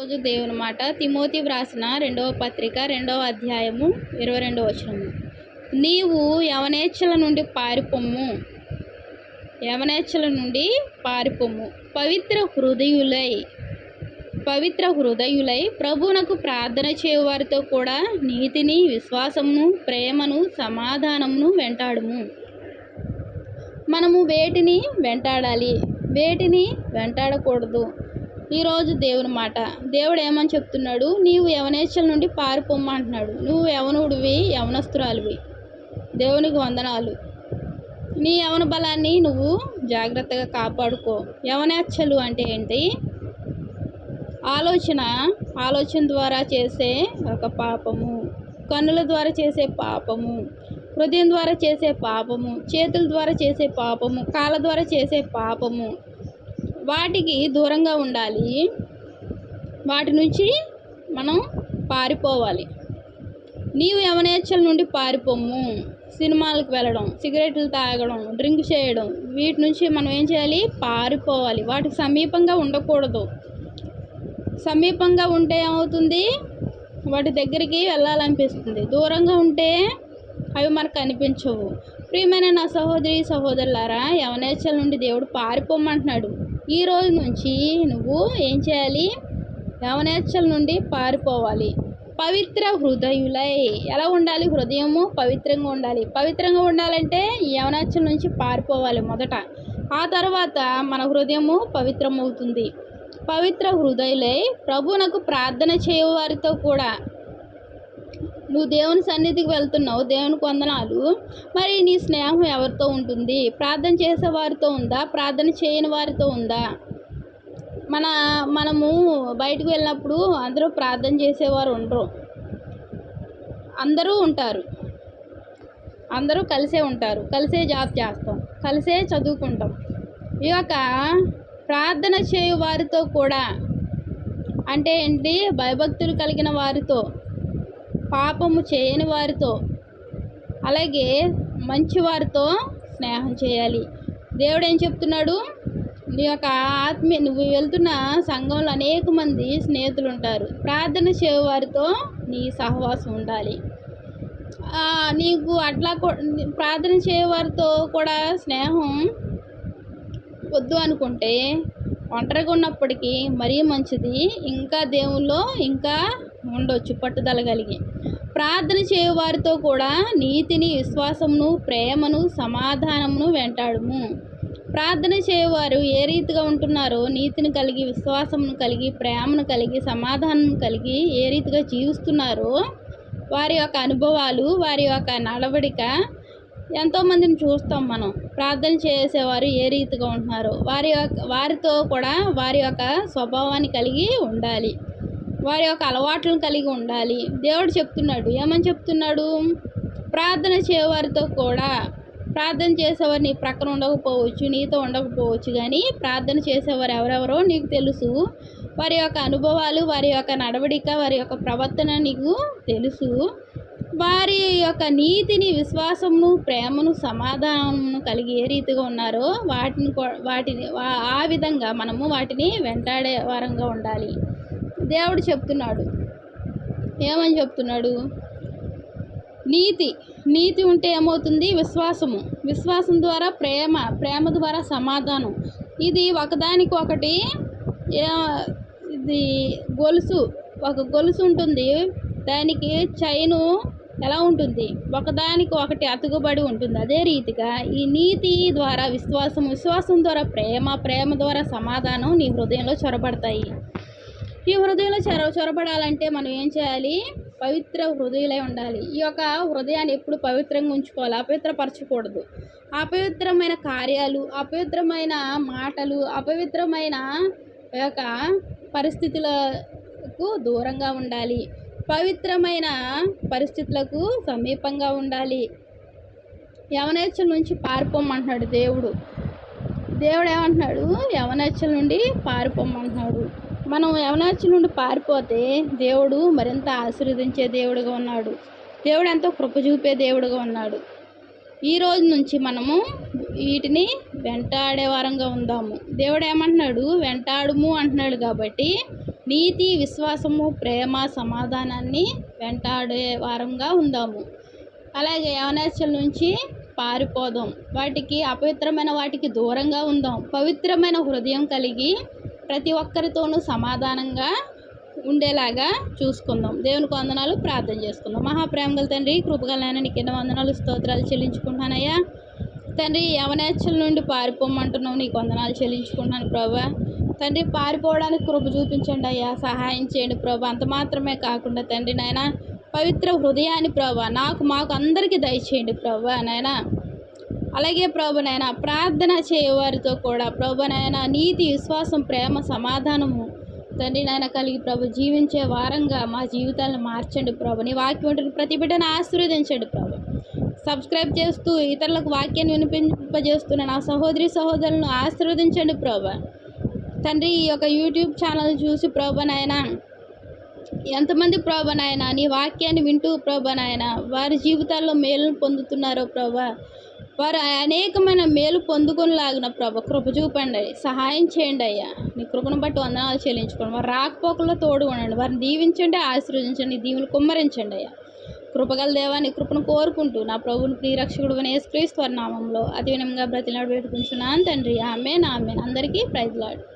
రోజు దేవుని మాట. తిమోతి వ్రాసిన రెండవ పత్రిక రెండవ అధ్యాయము ఇరవై రెండవ వచనము. నీవు యవనేచ్ఛల నుండి పారిపొమ్ము. యవనేచ్ఛల నుండి పారిపొమ్ము. పవిత్ర హృదయులై పవిత్ర హృదయులై ప్రభువునకు ప్రార్థన చేయవారితో కూడా నీతిని విశ్వాసమును ప్రేమను సమాధానమును వెంటాడుము. మనము వేటిని వెంటాడాలి? వేటిని వెంటాడకూడదు? ఈరోజు దేవుని మాట. దేవుడు ఏమని చెప్తున్నాడు? నీవు యవనేచ్ఛల నుండి పారిపోమ్మంటున్నాడు నువ్వు యవనుడివి యవనస్తురాలివి. దేవునికి వందనాలు. నీ యవన బలాన్ని నువ్వు జాగ్రత్తగా కాపాడుకో. యవనేచ్ఛలు అంటే ఏంటి? ఆలోచన ఆలోచన ద్వారా చేసే ఒక పాపము. కన్నుల ద్వారా చేసే పాపము. హృదయం ద్వారా చేసే పాపము. చేతుల ద్వారా చేసే పాపము. కాళ్ళ ద్వారా చేసే పాపము. వాటికి దూరంగా ఉండాలి. వాటి నుంచి మనం పారిపోవాలి. నీవు యవనేచ్ఛల నుండి పారిపోము. సినిమాలకు వెళ్ళడం సిగరెట్లు తాగడం డ్రింక్ చేయడం వీటి నుంచి మనం ఏం చేయాలి? పారిపోవాలి. వాటికి సమీపంగా ఉండకూడదు. సమీపంగా ఉంటే ఏమవుతుంది? వాటి దగ్గరికి వెళ్ళాలనిపిస్తుంది. దూరంగా ఉంటే అవి మనకు కనిపించవు. ప్రియమైన నా సహోదరి సహోదరులారా యవనేచ్ఛల నుండి దేవుడు పారిపోమంటున్నాడు. ఈ రోజు నుంచి నువ్వు ఏం చేయాలి? యవనేచ్ఛల నుండి పారిపోవాలి. పవిత్ర హృదయులై ఎలా ఉండాలి? హృదయము పవిత్రంగా ఉండాలి. పవిత్రంగా ఉండాలంటే యవనాచల నుంచి పారిపోవాలి మొదట. ఆ తర్వాత మన హృదయము పవిత్రమవుతుంది. పవిత్ర హృదయులై ప్రభువునకు ప్రార్థన చేయు వారితో కూడా నువ్వు దేవుని సన్నిధికి వెళ్తున్నావు దేవునికి వందనాలు మరి నీ స్నేహం ఎవరితో ఉంటుంది? ప్రార్థన చేసే వారితో ఉందా? ప్రార్థన చేయని వారితో ఉందా? మన మనము బయటకు వెళ్ళినప్పుడు అందరూ ప్రార్థన చేసేవారు ఉండరు. అందరూ ఉంటారు. అందరూ కలిసే ఉంటారు. కలిసే జాబ్ చేస్తాం. కలిసే చదువుకుంటాం. ఈ యొక్క ప్రార్థన చేయు వారితో కూడా అంటే ఏంటి? భయభక్తులు కలిగిన వారితో పాపము చేయని వారితో అలాగే మంచి వారితో స్నేహం చేయాలి. దేవుడు ఏం చెప్తున్నాడు? నీ యొక్క ఆత్మీయ నువ్వు వెళ్తున్న సంఘంలో అనేక మంది స్నేహితులు ఉంటారు ప్రార్థన చేయవారితో నీ సహవాసం ఉండాలి. నీకు అట్లా ప్రార్థన చేయవారితో కూడా స్నేహం వద్దు అనుకుంటే ఒంటరిగా ఉన్నప్పటికీ మరీ మంచిది. ఇంకా దేవుల్లో ఇంకా ఉండొచ్చు పట్టుదల కలిగి. ప్రార్థన చేయువారితో కూడా నీతిని విశ్వాసమును ప్రేమను సమాధానమును వెంటాడుము. ప్రార్థన చేయవారు ఏ రీతిగా ఉంటున్నారో నీతిని కలిగి విశ్వాసమును కలిగి ప్రేమను కలిగి సమాధానం కలిగి ఏ రీతిగా జీవిస్తున్నారో వారి యొక్క అనుభవాలు వారి యొక్క నడవడిక ఎంతోమందిని చూస్తాం మనం. ప్రార్థన చేసేవారు ఏ రీతిగా ఉంటున్నారో వారి యొక్క వారితో కూడా వారి యొక్క స్వభావాన్ని కలిగి ఉండాలి. వారి యొక్క అలవాట్లను కలిగి ఉండాలి. దేవుడు చెప్తున్నాడు. ఏమని చెప్తున్నాడు? ప్రార్థన చేయవారితో కూడా ప్రార్థన చేసేవారు నీ ప్రక్కన ఉండకపోవచ్చు నీతో ఉండకపోవచ్చు కానీ ప్రార్థన చేసేవారు ఎవరెవరో నీకు తెలుసు. వారి యొక్క అనుభవాలు వారి యొక్క నడవడిక వారి యొక్క ప్రవర్తన నీకు తెలుసు. వారి యొక్క నీతిని విశ్వాసమును ప్రేమను సమాధానమును కలిగి ఏ రీతిగా ఉన్నారో వాటిని వాటిని ఆ విధంగా మనము వాటిని వెంటాడే వారంగా ఉండాలి. దేవుడు చెప్తున్నాడు. ఏమని చెప్తున్నాడు? నీతి నీతి ఉంటే ఏమవుతుంది? విశ్వాసము. విశ్వాసం ద్వారా ప్రేమ ప్రేమ ద్వారా సమాధానం. ఇది ఒకదానికి ఒకటి ఇది గొలుసు. ఒక గొలుసు ఉంటుంది. దానికి చైను ఎలా ఉంటుంది? ఒకదానికి ఒకటి అతుకుబడి ఉంటుంది. అదే రీతిగా ఈ నీతి ద్వారా విశ్వాసం విశ్వాసం ద్వారా ప్రేమ ప్రేమ ద్వారా సమాధానం నీ హృదయంలో చొరబడతాయి. ఈ హృదయంలో చొర చొరబడాలంటే మనం ఏం చేయాలి? పవిత్ర హృదయులై ఉండాలి. ఈ యొక్క హృదయాన్ని ఎప్పుడు పవిత్రంగా ఉంచుకోవాలి. అపవిత్రపరచకూడదు. అపవిత్రమైన కార్యాలు అపవిత్రమైన మాటలు అపవిత్రమైన యొక్క పరిస్థితులకు దూరంగా ఉండాలి. పవిత్రమైన పరిస్థితులకు సమీపంగా ఉండాలి. యవనేచ్ఛల నుంచి పారిపోమంటున్నాడు దేవుడు. దేవుడు ఏమంటున్నాడు? యవనేచ్చల నుండి పారిపోమంటున్నాడు. మనం యవనాచి నుండి పారిపోతే దేవుడు మరింత ఆశీర్వదించే దేవుడుగా ఉన్నాడు. దేవుడు ఎంతో కృప చూపే దేవుడుగా ఉన్నాడు. ఈ రోజు నుంచి మనము వీటిని వెంటాడే వారంగా ఉందాము. దేవుడు ఏమంటున్నాడు? వెంటాడుము అంటున్నాడు కాబట్టి నీతి విశ్వాసము ప్రేమ సమాధానాన్ని వెంటాడే వారంగా ఉందాము. అలాగే యవనాశల నుంచి పారిపోదాం. వాటికి అపవిత్రమైన వాటికి దూరంగా ఉందాం. పవిత్రమైన హృదయం కలిగి ప్రతి ఒక్కరితోనూ సమాధానంగా ఉండేలాగా చూసుకుందాం. దేవునికి వందనాలు ప్రార్థన చేసుకుందాం. మహాప్రేమగల తండ్రి కృపగలైన నీకు ఎన్నో వందనాలు స్తోత్రాలు చెల్లించుకుంటానయ్యా తండ్రి యవనేచ్చల నుండి పారిపోమంటున్నావు నీకు వందనాలు చెల్లించుకుంటున్నాను ప్రభా. తండ్రి పారిపోవడానికి కృప చూపించండి అయ్యా సహాయం చేయండి ప్రభా. అంత మాత్రమే కాకుండా తండ్రి నాయన పవిత్ర హృదయాన్ని ప్రభా నాకు మాకు అందరికీ దయచేయండి ప్రభా నాయనా. అలాగే ప్రభు నాయన ప్రార్థన చేయవారితో కూడా ప్రభునాయన నీతి విశ్వాసం ప్రేమ సమాధానము తండ్రి నాయన కలిగి ప్రభు జీవించే వారంగా మా జీవితాలను మార్చండి ప్రభు. నీ వాక్యం ఉంటుంది ప్రతి బిడ్డను ఆశీర్వదించండి ప్రభు. సబ్స్క్రైబ్ చేస్తూ ఇతరులకు వాక్యాన్ని వినిపింపజేస్తున్న నా సహోదరి సహోదరులను ఆశీర్వదించండి ప్రభా. తండ్రి ఈ యొక్క యూట్యూబ్ ఛానల్ చూసి ప్రభు నాయన ఎంతమంది ప్రభా నీ వాక్యాన్ని వింటూ ప్రభా వారి జీవితాల్లో మేలును పొందుతున్నారో ప్రభా. వారు అనేకమైన మేలు పొందుకొనిలాగిన ప్రభ కృప చూపండి సహాయం చేయండి అయ్యా. నీ కృపను బట్టి వందనాలు చెల్లించుకోండి. వారు రాకపోకల్లో తోడు ఉండండి. వారిని దీవించండి ఆశీర్వదించండి దీవులు కుమ్మరించండి అయ్యా. కృపగల దేవా నీ కృపను కోరుకుంటూ నా ప్రభుని ప్రియరక్షకుడు యేసుక్రీస్తు వారి నామంలో అతి వినంగా బ్రతిలాడు పెట్టుకుంటున్నాను తండ్రి. ఆమె నా ఆమె అందరికీ ప్రైజ్లాడు